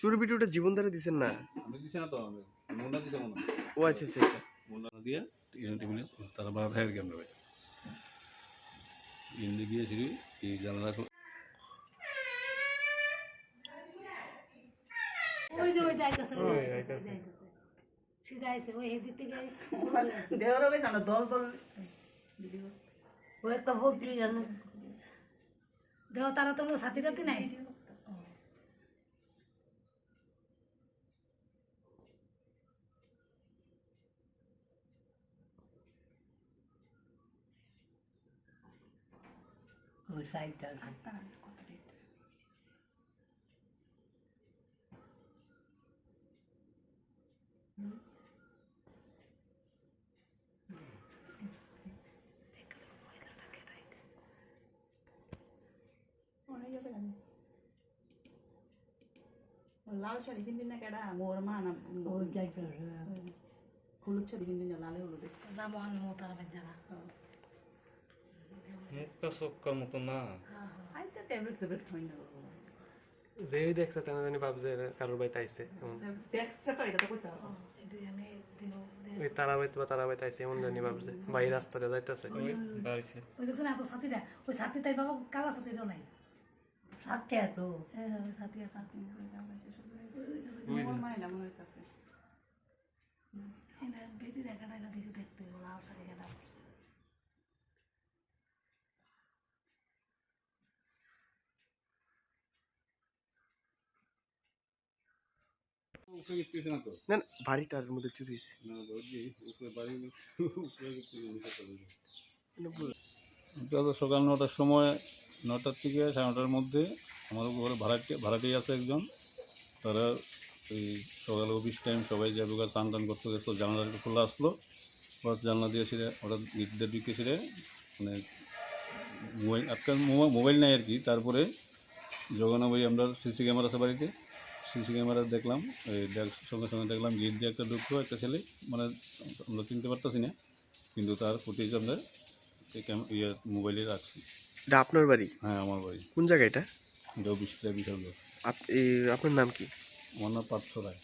চুরি ভিডিওটা জীবন দ্বারা দিছেন না? আমি দিছি না তো মোন্ডা মনে ও আচ্ছা আচ্ছা আচ্ছা। মোন্ডা দিয়ে তারা বাড়া ফের কেমন ভাই ইন্দি গিয়েছিল, এই জানালা ওই যে ওই দাইতাছে ওই দাইতাছে ওই থেকে দেওয়ার গেছে আমরা দল দল ওই একটা জানো দেহ তারা তো সাথী নাই ওই সাইডটা লাল শাড়ি কিনবি না কেডা মোর মা না হলুদ শাড়ি কিনবি না লালে হলুদ যাব মুখটা চক্কর মতো না আইতে ট্যাবলেট ট্যাবলেট খাই না যেই দেখছে তেনা জানি ভাবছে এরা কারোর বাড়িতে আইছে এমন। দেখছে তো এটা তো কইতে হবে এই দুজনে দিল ওই তারা বা তারা বাড়িতে আইছে এমন জানি ভাবছে বাই রাস্তাতে যাইতেছে ওই বাড়িছে ওই দেখছ এত সাথীরা ওই সাথী তাই বাবা কালা সাথী তো নাই সাথী হ্যাঁ সাথী না মনে কাছে বেটি দেখা এটা দেখে দেখতে হইব লাল শাড়ি কেনা পড়ছে না না না, বাড়িটার মধ্যে চুরি হয়েছে না বাড়ি মানে সকাল নটার সময় নটার থেকে সাড়ে নটার মধ্যে আমার ঘরে ভাড়াটে ভাড়াটেই আছে একজন। তারা ওই সকালে অফিস টাইম সবাই যাবে ওখানে টান টান করতে গেছিল জানালাটা খোলা আসলো। বাস জানলা দিয়ে ছিঁড়ে ওরা নিচে ঢুকে ছিঁড়ে মানে মোবাইল আজকাল মোবা- মোবাইল নাই আর কি। তারপরে যখন ওই আমরা সিসি ক্যামেরা আছে বাড়িতে, সিসি ক্যামেরা দেখলাম এই দেখ সঙ্গে সঙ্গে দেখলাম গেট দিয়ে একটা ঢুকলো, একটা ছেলে। মানে আমরা চিনতে পারতেছি না, কিন্তু তার ফুটেজ আমরা এই ইয়ে মোবাইলে রাখছি। এটা আপনার বাড়ি? হ্যাঁ আমার বাড়ি। কোন জায়গা এটা? এটা আপ- এই আপনার নাম কি? আমার নাম পার্থ রায়।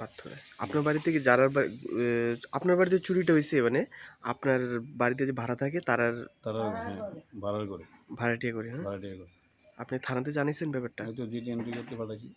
পাথরে আপনার বাড়িতে কি যারা আপনার বাড়িতে চুরিটা হয়েছে মানে আপনার বাড়িতে যে ভাড়া থাকে তারার তারা ভাড়া করে। ভাড়াটিয়া করে হ্যাঁ? ভাড়াটিয়া করে। আপনি থানাতে জানিয়েছেন ব্যাপারটা? হয়তো জিডি এন্ট্রি করতে পাঠাচ্ছি